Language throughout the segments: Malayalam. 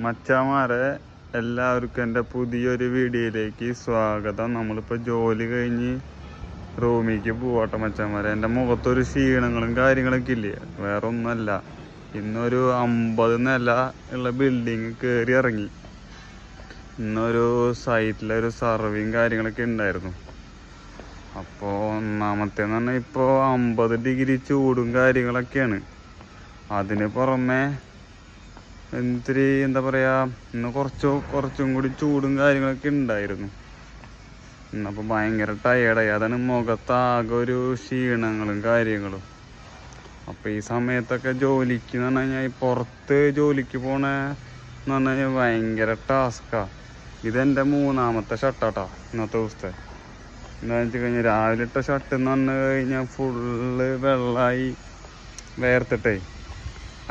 മച്ചാമാരെ എല്ലാവർക്കും എന്റെ പുതിയൊരു വീഡിയോയിലേക്ക് സ്വാഗതം. നമ്മളിപ്പോൾ ജോലി കഴിഞ്ഞ് റൂമിലേക്ക് പോവാട്ടെ മച്ചാമാരെ. എന്റെ മുഖത്തൊരു ക്ഷീണങ്ങളും കാര്യങ്ങളൊക്കെ ഇല്ലേ? വേറെ ഒന്നുമല്ല ഇന്നൊരു അമ്പത് നില ഉള്ള ബിൽഡിങ് കയറി ഇറങ്ങി. ഇന്നൊരു സൈറ്റിലൊരു സർവേയും കാര്യങ്ങളൊക്കെ ഉണ്ടായിരുന്നു അപ്പോൾ ഒന്നാമത്തേന്ന് പറഞ്ഞാൽ ഇപ്പോൾ അമ്പത് ഡിഗ്രി ചൂടും കാര്യങ്ങളൊക്കെയാണ്. അതിന് പുറമെ എന്തിരി എന്താ പറയാ ഇന്ന് കുറച്ചോ കുറച്ചും കൂടി ചൂടും കാര്യങ്ങളൊക്കെ ഉണ്ടായിരുന്നു ഇന്നപ്പോൾ ഭയങ്കര ടയേർഡായി അതാണ് മുഖത്താകെ ഒരു ക്ഷീണങ്ങളും കാര്യങ്ങളും. അപ്പോൾ ഈ സമയത്തൊക്കെ ജോലിക്ക് എന്ന് പറഞ്ഞു കഴിഞ്ഞാൽ പുറത്ത് ജോലിക്ക് പോണ എന്ന് പറഞ്ഞു കഴിഞ്ഞാൽ ഭയങ്കര ടാസ്ക്കാണ് ഇതെന്റെ മൂന്നാമത്തെ ഷർട്ടാട്ടാ ഇന്നത്തെ ദിവസത്തെ. എന്താണെന്ന് വെച്ച് കഴിഞ്ഞാൽ രാവിലെ ഇട്ട ഷർട്ട് എന്ന് പറഞ്ഞു കഴിഞ്ഞാൽ ഫുള്ള് വെള്ളമായി വേർത്തിട്ടേ.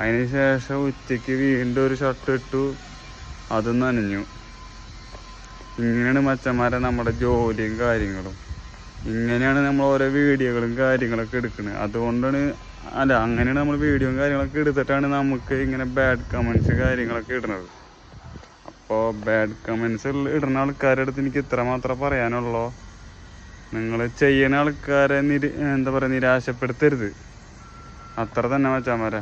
അതിന് ശേഷം ഉച്ചയ്ക്ക് വീണ്ടും ഒരു ഷർട്ട് ഇട്ടു. അതും നനഞ്ഞു ഇങ്ങനെയാണ് മച്ചന്മാരെ നമ്മുടെ ജോലിയും കാര്യങ്ങളും. ഇങ്ങനെയാണ് നമ്മൾ ഓരോ വീഡിയോകളും കാര്യങ്ങളൊക്കെ എടുക്കുന്നത് അതുകൊണ്ടാണ് അല്ല അങ്ങനെയാണ് നമ്മൾ വീഡിയോയും കാര്യങ്ങളൊക്കെ എടുത്തിട്ടാണ് നമുക്ക് ഇങ്ങനെ ബാഡ് കമൻസ് കാര്യങ്ങളൊക്കെ ഇടുന്നത്. അപ്പോൾ ബാഡ് കമൻസ് ഇടുന്ന ആൾക്കാരുടെ അടുത്ത് എനിക്ക് ഇത്ര മാത്രമേ പറയാനുള്ളൂ. നിങ്ങൾ ചെയ്യുന്ന ആൾക്കാരെ നിര എന്താ പറയുക നിരാശപ്പെടുത്തരുത്. അത്ര തന്നെ മച്ചാമാരെ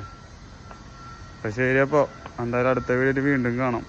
അപ്പം ശരി അപ്പോൾ എന്തായാലും അടുത്ത വീഡിയോയിൽ വീണ്ടും കാണാം.